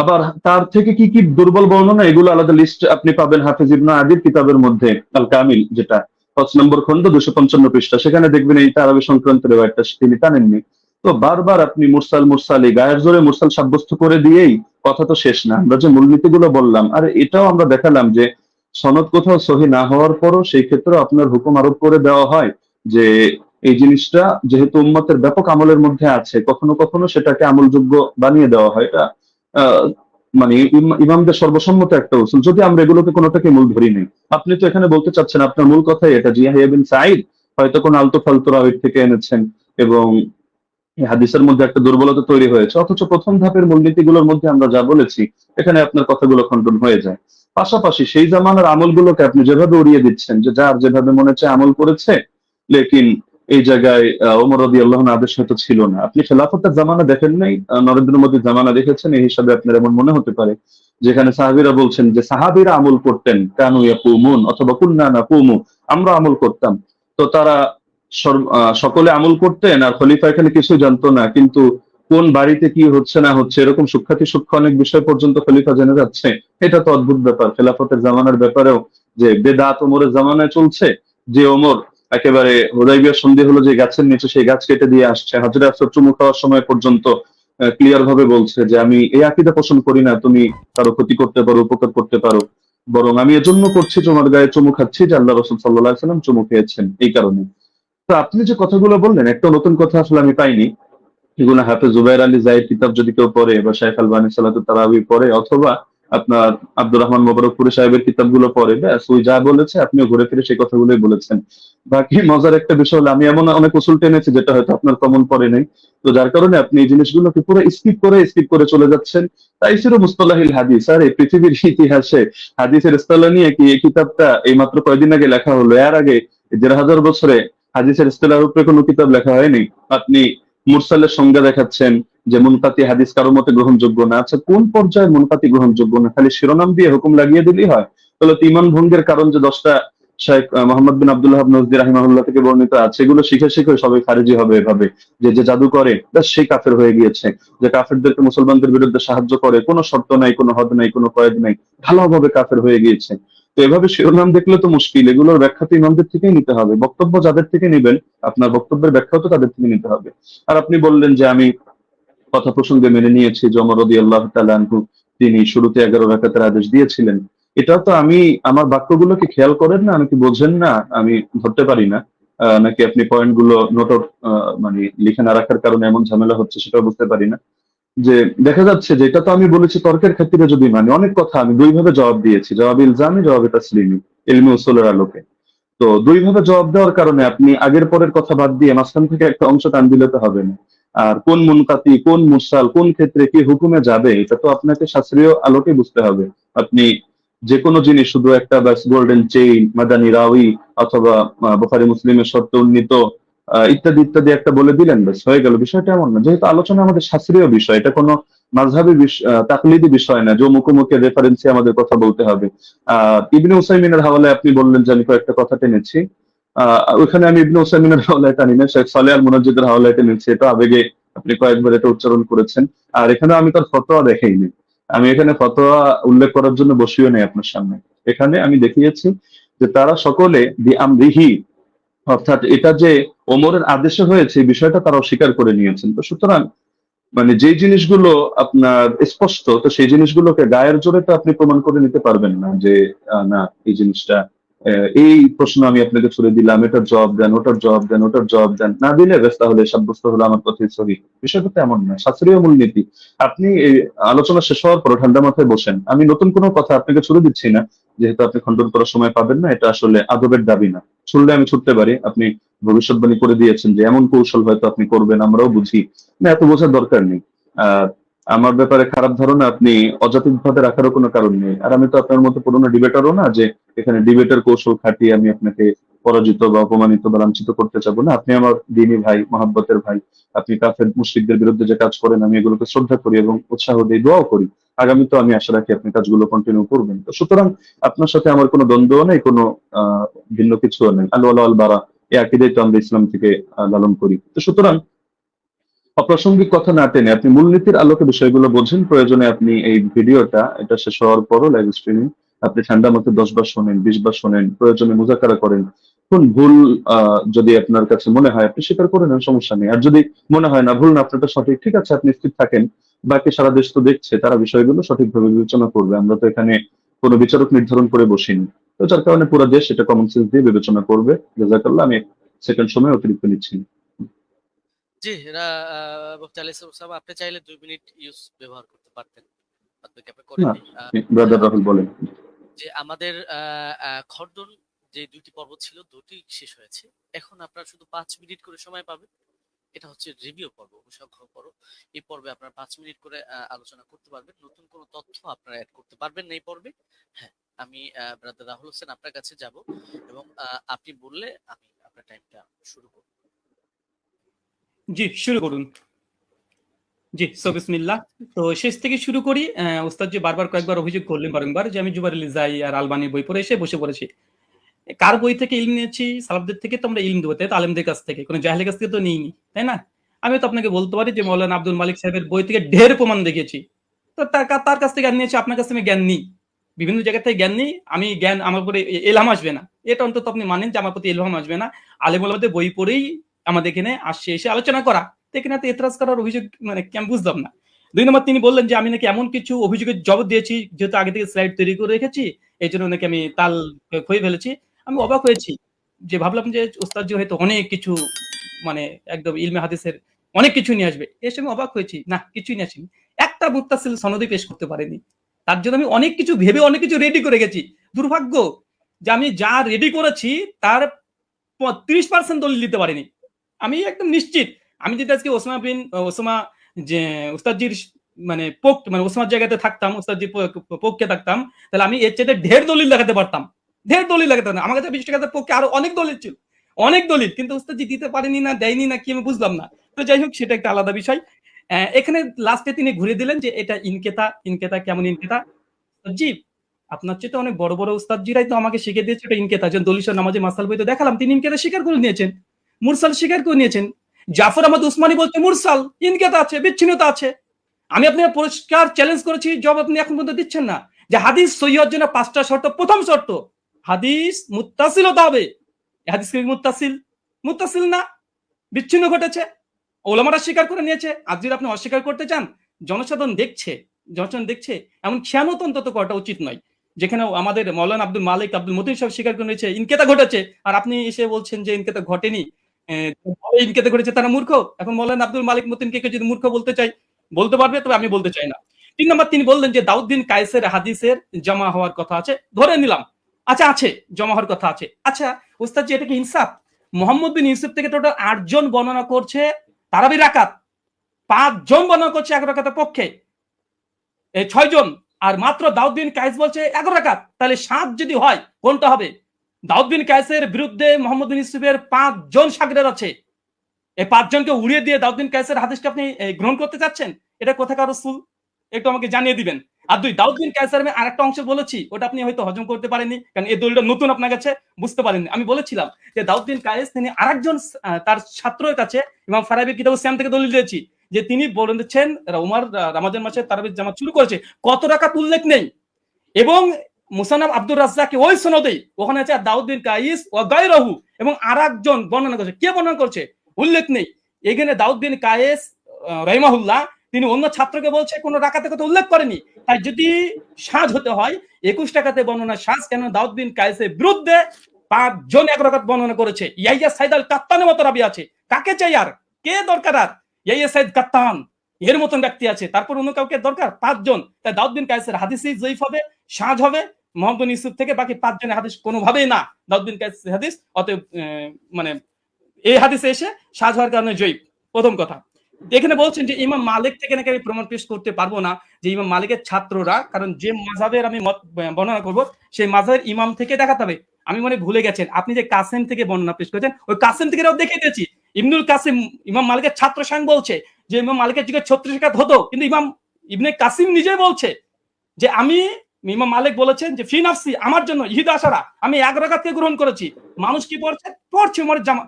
[SPEAKER 2] আবার তার থেকে কি কি দুর্বল বর্ণনা, এগুলো আলাদা লিস্ট আপনি পাবেন হাফিজ ইবনু আদির কিতাবের মধ্যে আল কামিল যেটা। পাঁচ নম্বর খণ্ড, দুশো পঞ্চান্ন পৃষ্ঠা। সেখানে দেখবেন এই তারাবি সংক্রান্ত রেওয়ায়তটা তিনি টানেননি। তো বারবার আপনি মুরসাল মুরসালি, গায়ের জোরে মুরসাল সাব্যস্ত করে দিয়েই কথা তো শেষ না। আমরা যে মূলনীতিগুলো বললাম, আর এটাও আমরা দেখালাম যে সনদ কোথাও সহি না হওয়ার পরও সেই ক্ষেত্রে আপনার হুকুম আরোপ করে দেওয়া হয় যে এই জিনিসটা যেহেতু উম্মতের ব্যাপক আমলের মধ্যে আছে, কখনো কখনো সেটাকে আমলযোগ্য বানিয়ে দেওয়া হয়। এটা মানে ইমামদের সর্বসম্মত একটা উসুল। যদি আমরা এগুলোকে কোনোটাকে মূল ধরি নেই। আপনি তো এখানে বলতে চাচ্ছেন, আপনার মূল কথাই এটা জিয়া বিন সাইদ হয়তো কোন আলতো ফালতু রাওয়িত থেকে এনেছেন এবং হাদিসের মধ্যে একটা দুর্বলতা তৈরি হয়েছে। অথচ প্রথম ধাপের মূলনীতিগুলোর মধ্যে আমরা যা বলেছি, এখানে আপনার কথাগুলো খণ্ডন হয়ে যায়। পাশাপাশি সেই জামানার আমলগুলোকে আপনি যেভাবে উড়িয়ে দিচ্ছেন, যে যার যেভাবে মনে হচ্ছে আমল করেছে, লেকিন এই জায়গায় ওমর রদি আল্লাহ আদেশ হয়তো ছিল না। আপনি খেলাফতের জামানা দেখেন নাই? নরেন্দ্র মোদীর জামানা দেখেছেন? এই হিসাবে আপনার এমন মনে হতে পারে। যেখানে সাহাবিরা বলছেন যে, সাহাবিরা আমল করতেন, কানু ইয়াকুমুন অথবা কুন্না না কুমু আমরা আমল করতাম। তো তারা সকলে আমল করতেন, আর খলিফা এখানে কিছুই জানতো না, কিন্তু কোন বাড়িতে কি হচ্ছে না হচ্ছে, এরকম সুখ্যাতি সূক্ষ্ম অনেক বিষয় পর্যন্ত খলিফা জেনে যাচ্ছে। এটা তো অদ্ভুত ব্যাপার। খেলাফতের জামানার ব্যাপারেও যে বেদাত ওমরের জামানায় চলছে, যে ওমর একেবারে হুদাইবিয়া সন্ধি হলো যে গাছের নিচে সেই গাছ কেটে দিয়ে আসছে। হাজরা আফসর চুমু খাওয়ার সময় পর্যন্ত ক্লিয়ার ভাবে বলছে যে আমি এই আকিদা পোষণ করি না, তুমি কারও ক্ষতি করতে পারো, উপকার করতে পারো। বরং আমি এজন্য করছি, তোমার গায়ে চুমু খাচ্ছি যে আল্লাহ রসুল সাল্লাহ সাল্লাম চুমু খেয়েছেন। এই কারণে। তো আপনি যে কথাগুলো বললেন, একটা নতুন কথা আসলে আমি পাইনি। এগুলো হাফেজ জুবাইর আলী জাহিদ কিতাব যদি কেউ পড়ে বা শাইখ আলবানী সালাতু তারাবি পড়ে অথবা আপনার আব্দুর রহমান মোবারকপুরি সাহেবের কিতাবগুলো পড়ে, ব্যাস, ওই যা বলেছে আপনিও ঘুরে ফিরে সেই কথাগুলোই বলেছেন। বাকি মজার একটা বিষয় হলো, আমি এমন অনেক উসুল টেনেছি যেটা হয়তো আপনার কমন পড়ে নেই। তো যার কারণে আপনি এই জিনিসগুলোকে পুরো স্কিপ করে স্কিপ করে চলে যাচ্ছেন। তাই ছিল মুস্তলাহিল হাদিস। আর এই পৃথিবীর ইতিহাসে হাদিসের ইস্তলা নিয়ে কি এই কিতাবটা এই মাত্র কয়েকদিন আগে লেখা হলো? এর আগে দেড় হাজার বছরে হাদিসের ইস্তলার উপরে কোনো কিতাব লেখা হয়নি। আপনি মুরসালের সংজ্ঞা দেখাচ্ছেন যে মুনকাতি হাদিস কারও মতে গ্রহণযোগ্য না। আচ্ছা কোন পর্যায়ে মুনকাতি গ্রহণযোগ্য না? খালি শিরোনাম দিয়ে হুকুম লাগিয়ে দিলেই হয়। তাহলে তো ইমান ভঙ্গের কারণ যে দশটা শেখ মোহাম্মদ বিন আব্দুল্লাহ নজদি রাহিমাহুল্লাহ থেকে বর্ণিত আছে, এগুলো শিখে শিখে সবাই খারিজি হবে এভাবে। যে যে জাদু করে সেই কাফের হয়ে গিয়েছে। যে কাফেরদেরকে মুসলমানদের বিরুদ্ধে সাহায্য করে, কোনো শর্ত নাই, কোনো হদ নাই, কোনো কয়েদ নাই ভালোভাবে কাফের হয়ে গিয়েছে। তো এভাবে শিরোনাম দেখলে তো মুশকিল। এগুলোর ব্যাখ্যা তো ইমামদের থেকেই নিতে হবে। বক্তব্য যাদের থেকে নেবেন, আপনার বক্তব্যের ব্যাখ্যাও তো তাদের থেকে নিতে হবে। আর আপনি বললেন যে আমি কথা প্রসঙ্গে মেনে নিয়েছি যে অমর রদি আল্লাহ তালু তিনি শুরুতে এগারো রাকাতের আদেশ দিয়েছিলেন। এটা তো আমি, আমার বাক্যগুলোকে খেয়াল করেন না? আমি কি বোঝেন না? আমি ধরতে পারি না। নাকি আপনি পয়েন্টগুলো নোট মানে লিখে না রাখার কারণে এমন ঝামেলা হচ্ছে সেটাও বুঝতে পারি না। যে দেখা যাচ্ছে যে এটা তো আমি বলেছি তর্কের ক্ষেত্রে যদি মানে অনেক কথা আমি দুই ভাবে জবাব দিয়েছি। জবাব ইলজামি, জবাব তাসলিমি, ইলমি উসুলের আলোকে। তো দুই ভাবে জবাব দেওয়ার কারণে আপনি আগের পরের কথা বাদ দিয়ে মাঝখান থেকে একটা অংশ টান দিলে তো হবে না। আর কোন মুনকাতি, কোন মুসাল কোন ক্ষেত্রে কি হুকুমে যাবে, এটা তো আপনাকে শাস্ত্রীয় আলোকে বুঝতে হবে। আপনি যে কোনো জিনিস, শুধু একটা গোল্ডেন চেইন মাদানি রাউি অথবা বুখারী মুসলিমের শর্ত উন্নীত ইত্যাদি ইত্যাদি একটা বলে দিলেন ব্যাস হয়ে গেল। বিষয়টা এমন না। যেহেতু আলোচনা আমাদের শাস্ত্রীয় বিষয়, এটা কোনো মাঝহাবি তাকলিদি বিষয় না, যে মুখোমুখি রেফারেন্সে আমাদের কথা বলতে হবে। আহ, ইবনে উসাইমিনের হাওয়ালায় আপনি বললেন যে আমি কয়েকটা কথা টেনেছি। আহ ওইখানে আমি ইবনে উসাইমিনের হাওলায় টানি না, শেখ সালে আল মুনাজ্জিদের হাওলায় টেনেছি। এটা আবেগে আপনি কয়েকবার এটা উচ্চারণ করেছেন। আর এখানে আমি তার ফতোয়া দেখাইনি। আমি এখানে ফতোয়া উল্লেখ করার জন্য বসিও নেই আপনার সামনে। এখানে আমি দেখিয়েছি যে তারা সকলে দি আমরিহি অর্থাৎ এটা যে ওমরের আদেশে হয়েছে বিষয়টা তারা অস্বীকার করে নিয়েছেন। তো সুতরাং মানে যে জিনিসগুলো আপনার স্পষ্ট, তো সেই জিনিসগুলোকে গায়ের জোরে তো আপনি প্রমাণ করে নিতে পারবেন না যে না, এই জিনিসটা এই প্রশ্ন আমি আপনাকে ছুড়ে দিলাম, এটার জবাব দেন, ওটার জবাব দেন, ওটার জবাব দেন, না দিলে বেশ তাহলে সাব্যস্ত হলো আমার কথাই সহি। বিষয়টা তো এমন না, শাস্ত্রীয় মূলনীতি। আপনি এই আলোচনা শেষ হওয়ার পর ঠান্ডা মাথায় বসেন। আমি নতুন কোনো কথা আপনাকে ছুড়ে দিচ্ছি না, যেহেতু আপনি খণ্ডন করার সময় পাবেন না, এটা আসলে আদবের দাবি না। ছুড়লে আমি ছুটতে পারি। আপনি ভবিষ্যৎবাণী করে দিয়েছেন যে এমন কৌশল হয়তো আপনি করবেন, আমরাও বুঝি। এত বোঝার দরকার নেই। আমার ব্যাপারে খারাপ ধারণা আপনি অজাতিক ভাবে রাখারও কোনো কারণ নেই। আর আমি তো আপনার মতো পুরোনো ডিবেটারও না যে এখানে ডিবেটের কৌশল খাটিয়ে আমি আপনাকে পরাজিত বা অপমানিত বা লাঞ্ছিত করতে চাবো না। আপনি আমার দিনী ভাই, মহাব্বতের ভাই, আপনি কাফের মুশরিকদের বিরুদ্ধে যে কাজ করেন, আমি এগুলোকে শ্রদ্ধা করি এবং উৎসাহ দিই, দোয়াও করি। আগামী তো আমি আশা রাখি আপনি কাজগুলো কন্টিনিউ করবেন। তো সুতরাং আপনার সাথে আমার কোনো দ্বন্দ্ব নেই, কোনো ভিন্ন কিছুও নেই। আল্লাহ আল বারা, এই আকিদাই তো আমরা ইসলাম থেকে লালন করি। তো সুতরাং অপ্রাসঙ্গিক কথা না টেনে আপনি মূলনীতির আলোকে বিষয়গুলো বোঝেন। প্রয়োজনে আপনি এই ভিডিওটা, এটা শেষ হওয়ার পরও লাইভ স্ট্রিমিং আপনি ঠান্ডা মতো দশ বার শোনেন, বিশ বার শোনেন, প্রয়োজনে মুজাকারা করেন। কোন ভুল যদি আপনার কাছে মনে হয় আপনি স্বীকার করে নেন সমস্যা নেই। আর যদি মনে হয় না ভুল না আপনারটা সঠিক ঠিক আছে আপনি স্থির থাকেন। বাকি সারা দেশ তো দেখছে তারা বিষয়গুলো সঠিকভাবে বিবেচনা করবে। আমরা তো এখানে কোনো বিচারক নির্ধারণ করে বসিনি। তো যার কারণে পুরো দেশ এটা কমন সেন্স দিয়ে বিবেচনা করবে। জাজাকাল্লাহ আমি সেকেন্ড সময় অতিরিক্ত নিচ্ছি।
[SPEAKER 1] জি মুফতি আলী সাহেব আপনি চাইলে দুই মিনিট ইউজ ব্যবহার করতে পারতেন।
[SPEAKER 2] ব্রাদার রাহুল বলেন।
[SPEAKER 1] যে আমাদের খর্দন যে দুইটি পর্ব ছিল, দুটি শেষ হয়েছে। এখন আপনারা শুধু পাঁচ মিনিট করে সময় পাবেন। এটা হচ্ছে রিভিউ পর্ব অনুসংখ্য পর্ব। এই পর্বে আপনারা পাঁচ মিনিট করে আলোচনা করতে পারবেন। নতুন কোনো তথ্য আপনারা অ্যাড করতে পারবেন না এই পর্বে। হ্যাঁ আমি ব্রাদার রাহুল হোসেন আপনার কাছে যাব এবং আপনি বললে আমি আপনার টাইমটা শুরু করব।
[SPEAKER 3] জি, শুরু করুন। জি সো বিসমিল্লাহ তো শেষ থেকে শুরু করি ওস্তাদ যে বারবার কয়েকবার অভিযোগ করলেন বারংবার যে আমি জুবার আলী যাই আর আলবানি বই পড়ে এসে বসে পড়েছি। কার বই থেকে ইলম নিয়েছি? সালাফদের থেকে তো আমরা ইলম দেবো, তাই তো আলেমদের কাছ থেকে। কোনো জাহেলের কাছ থেকে তো নিইনি, তাই না? আমি তো আপনাকে বলতে পারি যে মৌলানা আব্দুল মালিক সাহেবের বই থেকে ঢের প্রমাণ দেখিয়েছি। তো তার কাছ থেকে জ্ঞান নিয়েছি, আপনার কাছ থেকে জ্ঞান নিই। বিভিন্ন জায়গা থেকে জ্ঞান নিই, আমি জ্ঞান আমার উপরে এলহাম আসবে না। এটা অন্তত আপনি মানেন যে আমার প্রতি এলহাম আসবে না। আলেম ওলামাদের বই পড়েই আমাদের এখানে আসছে, এসে আলোচনা করা। তো এখানে তো এতরাজ করার অভিযোগ মানে কি আমি বুঝলাম না। দুই নম্বর তিনি বললেন যে আমি নাকি এমন কিছু অভিযোগের জবাব দিয়েছি, যেহেতু আগে থেকে স্লাইড তৈরি করে রেখেছি এই জন্য নাকি আমি তাল খুঁয়ে ফেলেছি। আমি অবাক হয়েছি যে ভাবলাম যে ওস্তাদ জি হয়তো অনেক কিছু মানে একদম ইলমে হাদিসের অনেক কিছু নিয়ে আসবে। এসে আমি অবাক হয়েছি, না, কিছুই নিয়ে আসেনি। একটা মুত্তাসিল সনদই পেশ করতে পারেনি। তার জন্য আমি অনেক কিছু ভেবে অনেক কিছু রেডি করে গেছি। দুর্ভাগ্য যে আমি যা রেডি করেছি, তার ত্রিশ পার্সেন্ট দলিল দিতে পারিনি। আমি একদম নিশ্চিত। আমি যদি আজকে ওসমা বিন, ওসমা যে উস্তাদজির মানে পোক মানে ওসমার জায়গাতে থাকতাম উস্তাদজির পক্ষে থাকতাম, তাহলে আমি এর চেয়ে ঢের দলিল দেখাতে পারতাম। ঢের দলিল লাগাতে পারতাম আমার কাছে বিশ টাকার পক্ষে আরও অনেক দলিল ছিল। অনেক দলিল, কিন্তু উস্তাদজি দিতে পারেনি না, দেয়নি না, কি আমি বুঝলাম না। তো যাই হোক, সেটা একটা আলাদা বিষয়। এখানে লাস্টে তিনি ঘুরে দিলেন যে এটা ইনকেতা ইনকেতা কেমন ইনকেতা? জি, আপনার চেয়ে তো অনেক বড় বড় উস্তাদজিরাই তো আমাকে শিখে দিয়েছে এটা ইনকেতা। যেন দলিশর নামাজে মাসাল বইতে দেখালাম, তিনি ইনকেতা স্বীকার করে নিয়েছেন। মুরসাল স্বীকার করে নিয়েছেন। জাফর আহমদ উসমানী বলছে, মুরসাল, ইনকেতা আছে, বিচ্ছিন্নতা আছে। আমি আপনাকে পরিষ্কার চ্যালেঞ্জ করেছি জব আপনি এখন পর্যন্ত দিচ্ছেন না। যে হাদিস সহিহর জন্য পাঁচটা শর্ত, প্রথম শর্ত হাদিস মুত্তাসিল হতে হবে। হাদিস কি মুত্তাসিল? মুত্তাসিল না, বিচ্ছিন্ন ঘটেছে। ওলামারা স্বীকার করে নিয়েছে। আজ যদি আপনি অস্বীকার করতে চান, জনসাধারণ দেখছে জনসাধারণ দেখছে, এমন খেয়ানত অন্তত করাটা উচিত নয়। যেখানে আমাদের মৌলানা আব্দুল মালিক, আব্দুল মতিন সব স্বীকার করে নিয়েছে, ইনকেতা ঘটেছে। আর আপনি এসে বলছেন যে ইনকেতা ঘটেনি ইনকেতা ঘটেছে, তারা মূর্খ। এখন মৌলানা আব্দুল মালিক মতিনকে কেউ যদি মূর্খ বলতে চাই বলতে পারবে, তবে আমি বলতে চাই না। তিন নম্বর তিনি বললেন যে, দাউদ্দিন কায়েসের হাদিসের জমা হওয়ার কথা আছে, ধরে নিলাম। আচ্ছা আছে জমা হওয়ার কথা আছে। আচ্ছা ওস্তাদ এটা কি ইনসাফ? মোহাম্মদ বিন ইউসুফ থেকে টোটাল আটজন বর্ণনা করছে তারাবি রাকাত। পাঁচজন বর্ণনা করছে এক রাকাতের পক্ষে। এই ছয়জন। আর মাত্র দাউদ্দিন কায়েস বলছে এগারো রাকাত। তাহলে সাত যদি হয়, কোনটা হবে? দাউদ্দিন কায়েসের বিরুদ্ধে মোহাম্মদ বিন ইউসুফের পাঁচজন সাগরের আছে। এই পাঁচজনকে উড়িয়ে দিয়ে দাউদ্দিন কায়েসের হাদিসকে আপনি গ্রহণ করতে চাচ্ছেন? এটা কোথাকার রসুল? একটু আমাকে জানিয়ে দিবেন। আর দুই দাউদ্দিন কায়েসের আমি আরেকটা অংশ বলেছি ওটা আপনি হয়তো হজম করতে পারেননি কারণ এই দলিলটা নতুন আপনার কাছে বুঝতে পারেননি। আমি বলেছিলাম যে দাউদ্দিন কায়েস তিনি আরেকজন তার ছাত্রের কাছে ইমাম ফারাবির কিতাব শ্যাম থেকে দলিল দিয়েছি যে তিনি বলেছেন উমার রামাজান মাসে তারাবির জামাত শুরু করেছে কত টাকা উল্লেখ নেই। এবং মুসানাব আব্দুর রাজ্জাকে ওই সনদেই ওখানে আছে দাউদ্দিন কাইস ও গায়রাহু এবং আরেকজন বর্ণনা করছে। কে বর্ণনা করছে? উল্লেখ নেই। এখানে দাউদ্দিন কায়েস আহ, রহিমাহুল্লাহ তিনি অন্য ছাত্রকে বলছে, কোনো রাকাতে কথা উল্লেখ করেনি। তাই যদি সাজ হতে হয়, একুশ টাকাতে বর্ণনা সাজ, কেন দাউদ্দিন কায়েসের বিরুদ্ধে পাঁচজন এক রকাত বর্ণনা করেছে। ইয়াইয়া সাইদ আল কাত্তানের মতো রাবি আছে। কাকে চাই আর? কে দরকার আর? ইয়াইয়া সাইদ কাত্তান, এর মতন ব্যক্তি আছে। তারপর অন্য কাউকে দরকার? পাঁচজন। তাই দাউদ্দিন কায়েসের হাদিসই জয়ীফ হবে, সাজ হবে। মোহাম্মদ ইউসুফ থেকে বাকি পাঁচজনের হাদিস কোনোভাবেই না। দাউদ্দিন কায়েসের হাদিস, অতএব মানে এই হাদিসে এসে সাজ হওয়ার কারণে জয়ীফ। প্রথম কথা। এখানে বলছেন যে ইমাম মালিক থেকে নাকি আমি প্রমাণ পেশ করতে পারব না যে ইমাম মালিকের ছাত্ররা, কারণ যে মাঝাবের আমি মত বর্ণনা করব, সেই মাঝাবের ইমাম থেকে দেখাতে হবে। আমি মনে ভুলে গেছেন, আপনি যে কাসেম থেকে বর্ণনা পেশ করেছেন, ওই কাসেম থেকে দেখে দিয়েছি। ইবনুল কাসিম, ইমাম মালিকের ছাত্র সংঘ বলছে যে ইমাম মালিকের যুগে ছত্রিশ হতো, কিন্তু ইমাম ইবনে কাসিম নিজে বলছে যে আমি ইমাম মালিক বলেছেন যে, ফি নাফসি, আমার জন্য ইহিদ আসারা আমি এক রাকাতকে গ্রহণ করেছি। মানুষ কি পড়ছে? পড়ছে উমরের জামা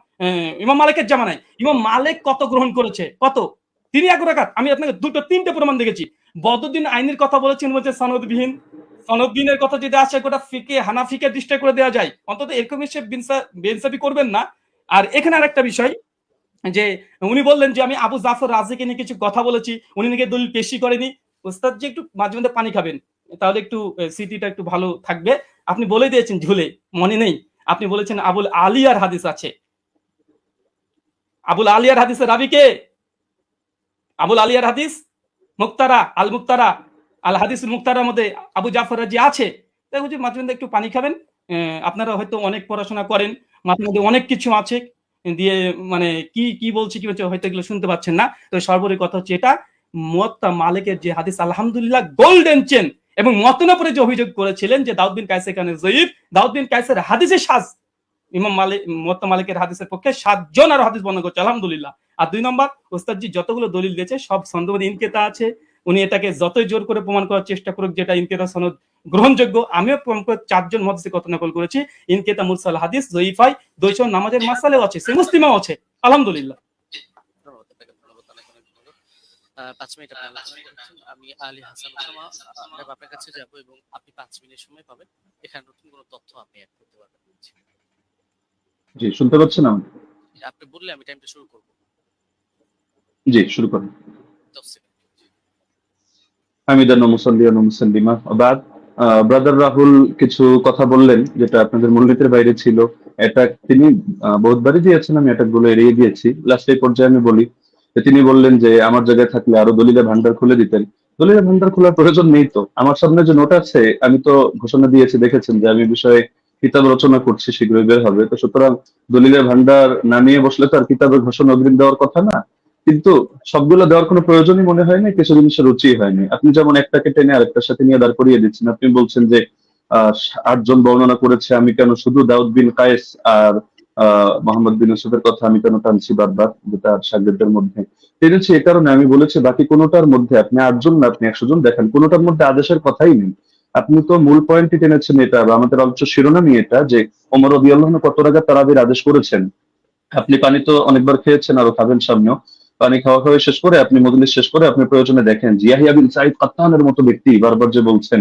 [SPEAKER 3] ইমাম মালিকের জামানায়। ইমাম মালিক কত গ্রহণ করেছে? কত? তিনি এক রাকাত, আমি আপনাকে দুটো, তিনটে প্রমাণ দেখেছি। বদউদ্দিন আইনের কথা বলেছেন বলছে সনদবিহীন। সনদবিহীনের কথা যদি আসে, গোটা ফিকে, হানাফিকে ডিস্ট্রাই করে দেওয়া যায়। অন্তত এরকম হিসেব বেনসাবি করবেন না। আর এখানে আরেকটা বিষয়, যে, উনি বললেন যে, আমি আবু জাফর রাজিকে নিয়ে কিছু কথা বলেছি। উনি নাকি দলিল পেশি করেনি। ওস্তাদ যে, একটু মাঝে মধ্যে পানি খাবেন। তাহলে একটু স্মৃতিটা একটু ভালো থাকবে। আপনি বলে দিয়েছেন ঝুলে, মনে নেই। আপনি বলেছেন আবুল আলিয়ার হাদিস আছে। আবুল আলিয়ার হাদিসের রাবি কে? আবুল আলিয়ার হাদিস? মুক্তারা, আল মুক্তারা। আল হাদিস মুক্তারার মধ্যে আবু জাফর রাজি আছে। তাই হুজুর মাঝে মধ্যে একটু পানি খাবেন। আপনারা হয়তো অনেক পড়াশোনা করেন, মাঝে মধ্যে অনেক কিছু আছে দিয়ে মানে কি কি বলছি, কি বলছে, হয়তো এগুলো শুনতে পাচ্ছেন না। তো সর্বোপরি কথা হচ্ছে এটা, মুয়াত্তা মালিকের যে হাদিস, আলহামদুলিল্লাহ গোল্ডেন চেন এবং মতনপরে যে অভিযোগ করেছিলেন যে দাউদ বিন কানে জয়ীফ দাউদ বিন কাইসের হাদিসে সাজ, ইমাম মালিক মুয়াত্তা মালিকের হাদিসের পক্ষে সাতজন আর হাদিস বর্ণনা করছে, আলহামদুলিল্লাহ। আর দুই নম্বর, ওস্তাদজি যতগুলো দলিল দিয়েছে, সব সন্দর্ভে ইনকেতা আছে। উনি এটাকে যতই জোর করে প্রমাণ করার চেষ্টা করুক যেটা ইনকেতা সনদ গ্রহণযোগ্য, আমিও চারজন মহাদিসের কথা নকল করেছি। ইনকেতা মুরসাল হাদিস, জয়ীফাই, দুইশো নামাজের মাসালেও আছে, সে মুসলিমাও আছে, আলহামদুলিল্লাহ
[SPEAKER 1] ধন্যবাদ আপনাকে ধন্যবাদ অনেক অনেক ধন্যবাদ আহ, পাঁচ মিনিট। আমি আলী হাসান ওসামা আপনার কাছে যাব এবং আপনি পাঁচ মিনিট সময় পাবেন। এখানে নতুন কোনো তথ্য আপনি অ্যাড করতে পারবেন।
[SPEAKER 2] জি শুনতে পাচ্ছেন
[SPEAKER 1] আপনি বললে আমি টাইমটা শুরু করব।
[SPEAKER 2] জি শুরু করেন।
[SPEAKER 1] দশ সেকেন্ড
[SPEAKER 2] হামিদান মুসল্লিয়ান মুসল্লিমা বাদ ব্রাদার রাহুল কিছু কথা বললেন যেটা আপনাদের মূলনীতির বাইরে ছিল। এটা তিনি বহুতবারই দিয়েছেন আমি এটা গুলো এড়িয়ে দিয়েছি। লাস্ট এই পর্যায়ে আমি বলি তিনি বললেন যে আমার জায়গায় থাকলে আরও দলিলে ভান্ডার খুলে দিতেন। দলিলে ভান্ডার খোলার প্রয়োজন নেই তো। আমার সামনে যে নোট আছে আমি তো ঘোষণা দিয়েছি দেখেছেন যে আমি বিষয়ে কিতাব রচনা করছি শীঘ্রই বের হবে। তো সুতরাং দলিলের ভান্ডার নামিয়ে বসলে তো আর কিতাবের ঘোষণা অগ্রিম দেওয়ার কথা না। কিন্তু সবগুলো দেওয়ার কোনো প্রয়োজনই মনে হয়নি কিছু জিনিসের রুচি হয়নি। আপনি যেমন একটাকে টেনে আরেকটার সাথে নিয়ে দাঁড় করিয়ে দিচ্ছেন আপনি বলছেন যে আহ, আটজন বর্ণনা করেছে আমি কেন শুধু দাউদ বিন কায়েস আর মোহাম্মদ বিন ইউসুফের কথা আমি কেন টানছি বারবার তার সাগরদের মধ্যে। টেনেছি এ কারণে আমি বলেছি, বাকি কোনোটার মধ্যে আপনি আটজন না, আপনি একশো জন দেখেন, কোনোটার মধ্যে আদেশের কথাই নেই। আপনি তো মূল পয়েন্টটি টেনেছেন এটা, বা আমাদের আলোচ্য শিরোনামই এটা, যে ওমর রবিআল্লাহ কত টাকা তারাবির আদেশ করেছেন। আপনি পানি তো অনেকবার খেয়েছেন, আরও খাবেন সামনেও। পানি খাওয়া খাওয়া শেষ করে আপনি মজলিস শেষ করে আপনি প্রয়োজনে দেখেন। জিয়াহিয়া বিন সাইদ কাত্তানের মতো ব্যক্তি বারবার যে বলছেন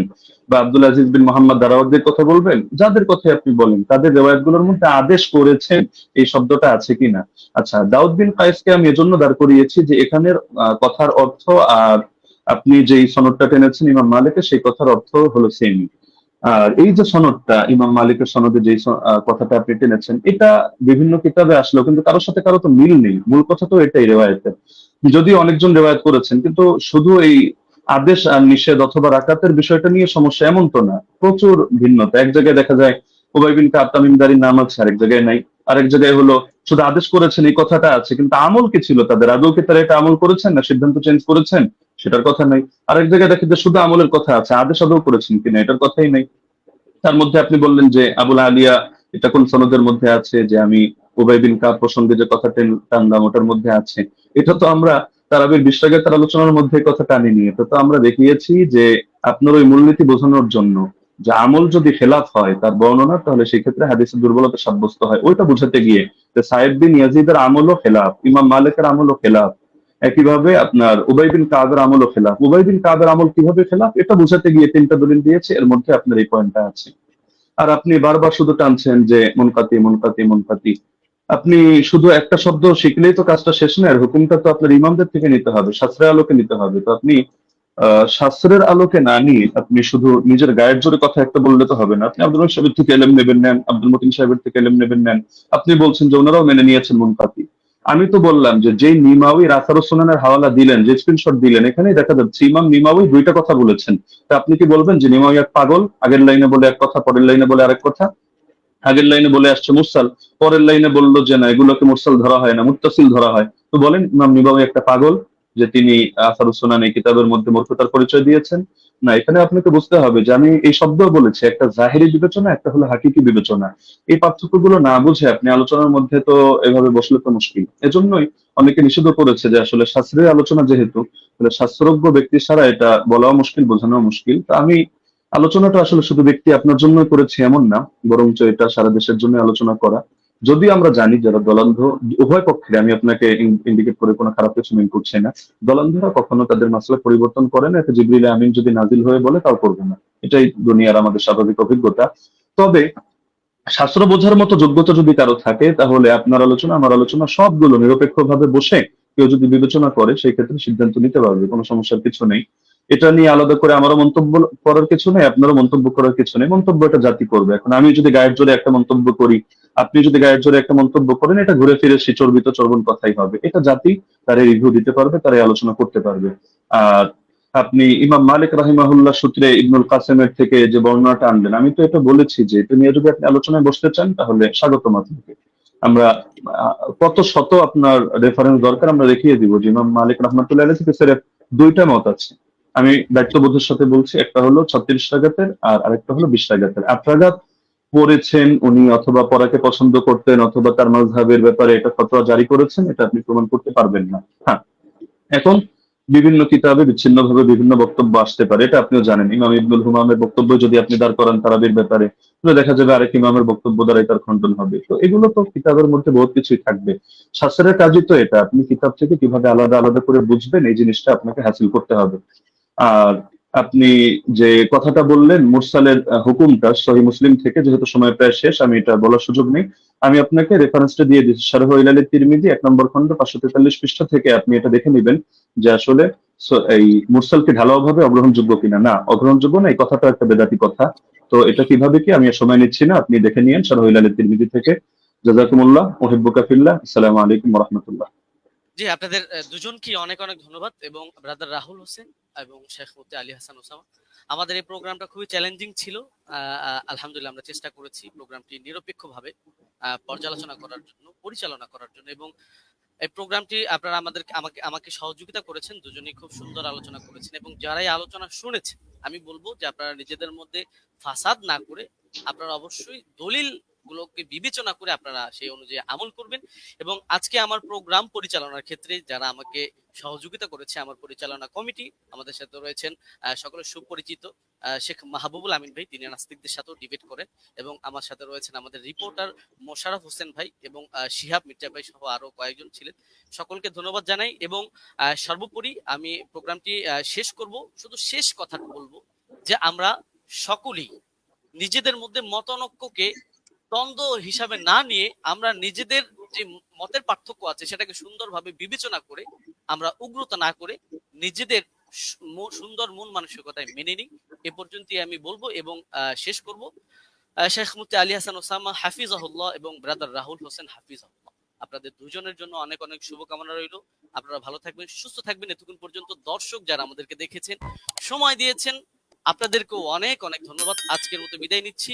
[SPEAKER 2] বা আব্দুল আজিজ বিন মোহাম্মদ দারাওয়াদের কথা বলবেন, যাদের কথা আপনি বলেন, তাদের রেওয়ায়তগুলোর মধ্যে আদেশ করেছেন এই শব্দটা আছে কিনা? আচ্ছা দাউদ বিন কায়েসকে আমি এজন্য দাঁড় করিয়েছি যে এখানের কথার অর্থ আর আপনি যেই সনদটা টেনেছেন ইমাম মালিকের, সেই কথার অর্থ হলো সেমই আর এই যে সনদটা, ইমাম মালিকের সনদে যে কথাটা আপনি টেনেছেন, এটা বিভিন্ন কিতাবে আসলো, কিন্তু কারোর সাথে কারও তো মিল নেই। মূল কথা তো এটাই, রেওয়ায়তের। যদি অনেকজন রেওয়ায়ত করেছেন, কিন্তু শুধু এই আদেশ আর নিষেধ অথবা রাকাতের বিষয়টা নিয়ে সমস্যা এমন তো না। প্রচুর ভিন্নতা। এক জায়গায় দেখা যায় ওবাই বিন নাম আছে, আরেক জায়গায় নাই। আরেক জায়গায় হলো, শুধু আদেশ করেছেন, এই কথাটা আছে, কিন্তু আমল কি ছিল তাদের? আদৌ কি তারা এটা আমল করেছেন না সিদ্ধান্ত চেঞ্জ করেছেন? সেটার কথা নাই। আরেক জায়গায় দেখি যে শুধু আমলের কথা আছে, আদেশ আদৌ করেছেন কিনা, এটার কথাই নাই। তার মধ্যে আপনি বললেন যে আবুল আলিয়া এটা কোন সনদের মধ্যে আছে? যে আমি উবাই বিন কাব প্রসঙ্গে যে কথা টানলাম, ওটার মধ্যে আছে। এটা তো আমরা তারাবির বিশ্বাগের তার আলোচনার মধ্যে কথা টানিনি। এটা তো আমরা দেখিয়েছি যে আপনার ওই মূলনীতি বোঝানোর জন্য যে আমল যদি খেলাফ হয়, তার বর্ণনা, তাহলে সেই ক্ষেত্রে হাদিসের দুর্বলতা সাব্যস্ত হয়। ওইটা বুঝাতে গিয়ে যে সাহেব বিন ইয়াজিদের আমলও খেলাফ, ইমাম মালিকের আমলও খেলাফ। একইভাবে আপনার উবাই বিন কাবের আমলও খেলাফ। উবাই বিন কাবের আমল কীভাবে খেলাফ? এটা বোঝাতে গিয়ে তিনটা দলিল দিয়েছে এর মধ্যে আপনার এই পয়েন্টটা আছে। আর আপনি বারবার শুধু টানছেন যে মনকাতি মনকাতি মনকাতি। আপনি শুধু একটা শব্দ শিখলেই তো কাজটা শেষ না আর হুকুমটা তো আপনার ইমামদের থেকে নিতে হবে শাস্ত্রের আলোকে নিতে হবে। তো আপনি আহ, শাস্ত্রের আলোকে না নিয়ে আপনি শুধু নিজের গায়ের জোরে কথা একটা বললে তো হবে না। আপনি আব্দুল সাহেবের থেকে এলেম নেবেন নেন আব্দুল মতিন সাহেবের থেকে এলেম নেবেন নেন। আপনি বলছেন যে ওনারাও মেনে নিয়েছেন মনকাতি। আমি তো বললাম যে যে নিমাউই রাসার সোনানের হাওয়ালা দিলেন, যে স্ক্রিনশট দিলেন এখানে দেখা যাচ্ছে ইমাম নিমাউই দুইটা কথা বলেছেন। তা আপনি কি বলবেন যে নিমাউই এক পাগল, আগের লাইনে বলে এক কথা, পরের লাইনে বলে আরেক কথা? আগের লাইনে বলে আসছে মুরসাল, পরের লাইনে বলল যে না, এগুলোকে মুরসাল ধরা হয় না, মুত্তাসিল ধরা হয়। তো বলেন ইমাম নিমাউই একটা পাগল যে তিনি আসারুসোনান এই কিতাবের মধ্যে মূর্খতার পরিচয় দিয়েছেন। না, এখানে আপনাকে বুঝতে হবে যে আমি এই শব্দ বলেছি, একটা জাহেরি বিবেচনা, একটা হলো হাকিকি বিবেচনা। এই পার্থক্যগুলো না বুঝে আপনি আলোচনার মধ্যে তো এভাবে বসলে তো মুশকিল। এজন্যই অনেকে নিষিদ্ধ করেছে যে আসলে শাস্ত্রের আলোচনা যেহেতু শাস্ত্রজ্ঞ ব্যক্তি ছাড়া এটা বলাও মুশকিল বোঝানো মুশকিল। তা আমি আলোচনাটা আসলে শুধু ব্যক্তি আপনার জন্য করেছি এমন না, বরঞ্চ এটা সারা দেশের জন্য আলোচনা করা। যদি আমরা জানি যারা দলান্ধ, উভয় পক্ষে আমি আপনাকে ইন্ডিকেট করে কোনো খারাপ কিছু মিন করছি না। দলান্ধরা কখনো তাদের মাসলা পরিবর্তন করে না এটা জিবরিল আমিন যদি নাজিল হয়ে বলে, তাও করবে না। এটাই দুনিয়ার আমাদের স্বাভাবিক অভিজ্ঞতা। তবে, শাস্ত্র বোঝার মতো যোগ্যতা যদি কারও থাকে, তাহলে আপনার আলোচনা, আমার আলোচনা সবগুলো নিরপেক্ষভাবে বসে কেউ যদি বিবেচনা করে, সেই ক্ষেত্রে সিদ্ধান্ত নিতে পারবে, কোনো সমস্যার কিছু নেই। এটা নিয়ে আলাদা করে আমারও মন্তব্য করার কিছু নেই, আপনারও মন্তব্য করার কিছু নেই। মন্তব্য এটা জাতি করবে। এখন আমি যদি গায়ের জোরে একটা মন্তব্য করি, আপনি যদি গায়ের জোরে একটা মন্তব্য করেন, এটা ঘুরে ফিরে সে চর্বিত চর্বণ কথাই হবে। এটা জাতি তারা রিভিউ দিতে পারবে, তারা আলোচনা করতে পারবে। আর আপনি ইমাম মালিক রাহিমাহুল্লাহ সূত্রে ইবনুল কাসেমের থেকে যে বর্ণনাটা আনলেন, আমি তো এটা বলেছি যে এটা নিয়ে যদি আপনি আলোচনায় বসতে চান, তাহলে স্বাগতম আপনাকে আমরা, কত শত আপনার রেফারেন্স দরকার, আমরা দেখিয়ে দিব যে ইমাম মালিক রহমতুল্লাহ থেকে স্যার দুইটা মত আছে। আমি দায়িত্ববোধের সাথে বলছি, একটা হলো ছত্রিশ টাকাতের আর আরেকটা হলো বিশ টাকাতের আট পড়েছেন উনি অথবা পড়াকে পছন্দ করতেন অথবা তার মাযহাবের ব্যাপারে এটা ফতোয়া জারি করেছেন, এটা আপনি প্রমাণ করতে পারবেন না। হ্যাঁ। এখন বিভিন্ন কিতাবে বিচ্ছিন্নভাবে বিভিন্ন বক্তব্য আসতে পারে, এটা আপনিও জানেন। ইমাম ইবনুল হুমামের বক্তব্য যদি আপনি দাঁড় করান তারাবির ব্যাপারে দেখা যাবে আরেক ইমামের বক্তব্য দ্বারাই তার খণ্ডন হবে। তো এগুলো তো কিতাবের মধ্যে বহুত কিছুই থাকবে। শাস্ত্রের কাজই তো এটা। আপনি কিতাব থেকে কীভাবে আলাদা আলাদা করে বুঝবেন, এই জিনিসটা আপনাকে হাসিল করতে হবে। আপনি যে কথাটা বললেন, মুরসালের হুকুমটা সহি মুসলিম থেকে, যেহেতু সময় প্রায় শেষ, আমি এটা বলার সুযোগ নেই। আমি আপনাকে রেফারেন্সটা দিয়ে দিচ্ছি। শারহ ইলালি তিরমিজি, এক নম্বর খণ্ড, পাঁচশো তেতাল্লিশ পৃষ্ঠা থেকে আপনি এটা দেখে নেবেন যে আসলে এই মুরসালকে ঢালাওভাবে অগ্রহণযোগ্য কিনা। না, অগ্রহণযোগ্য না, এই কথাটা একটা বেদাতি কথা। তো এটা কীভাবে কি? আমি আর সময় নিচ্ছি না, আপনি দেখে নিয়েন শারহ ইলালি তিরমিজি থেকে। জাজাকুমুল্লাহ ওহিব্বুকা ফিল্লাহ, আসসালামু আলাইকুম রাহমাতুল্লাহ।
[SPEAKER 1] জি, আপনাদের দুজনকে অনেক অনেক ধন্যবাদ এবং ব্রাদার রাহুল হোসেন এবং শেখ মুফতি আলী হাসান ওসামা। আমাদের এই প্রোগ্রামটা খুবই চ্যালেঞ্জিং ছিল। আলহামদুলিল্লাহ আমরা চেষ্টা করেছি প্রোগ্রামটি নিরপেক্ষভাবে পর্যালোচনা করার জন্য, পরিচালনা করার জন্য এবং এই প্রোগ্রামটি আপনারা আমাদের আমাকে আমাকে সহযোগিতা করেছেন, দুজনেই খুব সুন্দর আলোচনা করেছেন এবং যারা এই আলোচনা শুনেছেন আমি বলব যে আপনারা নিজেদের মধ্যে ফাসাদ না করে আপনারা অবশ্যই দলিল গুলোকে বিবেচনা করে আপনারা সেই অনুযায়ী আমল করবেন। এবং আজকে আমার প্রোগ্রাম পরিচালনার ক্ষেত্রে যারা আমাকে সহযোগিতা করেছে, আমার পরিচালনা কমিটি, আমাদের সাথে রয়েছেন সকলের সুপরিচিত শেখ মাহবুবুল আমিন ভাই, তিনি নাস্তিকদের সাথেও ডিবেট করেন এবং আমার সাথে রয়েছেন আমাদের রিপোর্টার মোশারফ হোসেন ভাই এবং শিহাব মির্জা ভাই সহ আরও কয়েকজন ছিলেন। সকলকে ধন্যবাদ জানাই এবং সর্বোপরি আমি প্রোগ্রামটি শেষ করব। শুধু শেষ কথাটা বলব যে আমরা সকলেই নিজেদের মধ্যে মতানৈক্যকে দ্বন্দ্ব হিসাবে না নিয়ে আমরা নিজেদের যে মতের পার্থক্য আছে সেটাকে সুন্দরভাবে বিবেচনা করে, আমরা উগ্রতা না করে নিজেদের সুন্দর মন মানসিকতায় মেনে নিই। এ পর্যন্তই আমি বলব এবং শেষ করব। শেখ মুফতি আলী হাসান ওসামা হাফিজাহুল্লাহ এবং ব্রাদার রাহুল হোসেন হাফিজাহুল্লাহ। আপনাদের দুজনের জন্য অনেক অনেক শুভকামনা রইল। আপনারা ভালো থাকবেন, সুস্থ থাকবেন। এতক্ষণ পর্যন্ত দর্শক যারা আমাদেরকে দেখেছেন, সময় দিয়েছেন, আপনাদেরকেও অনেক অনেক ধন্যবাদ। আজকের মতো বিদায় নিচ্ছি।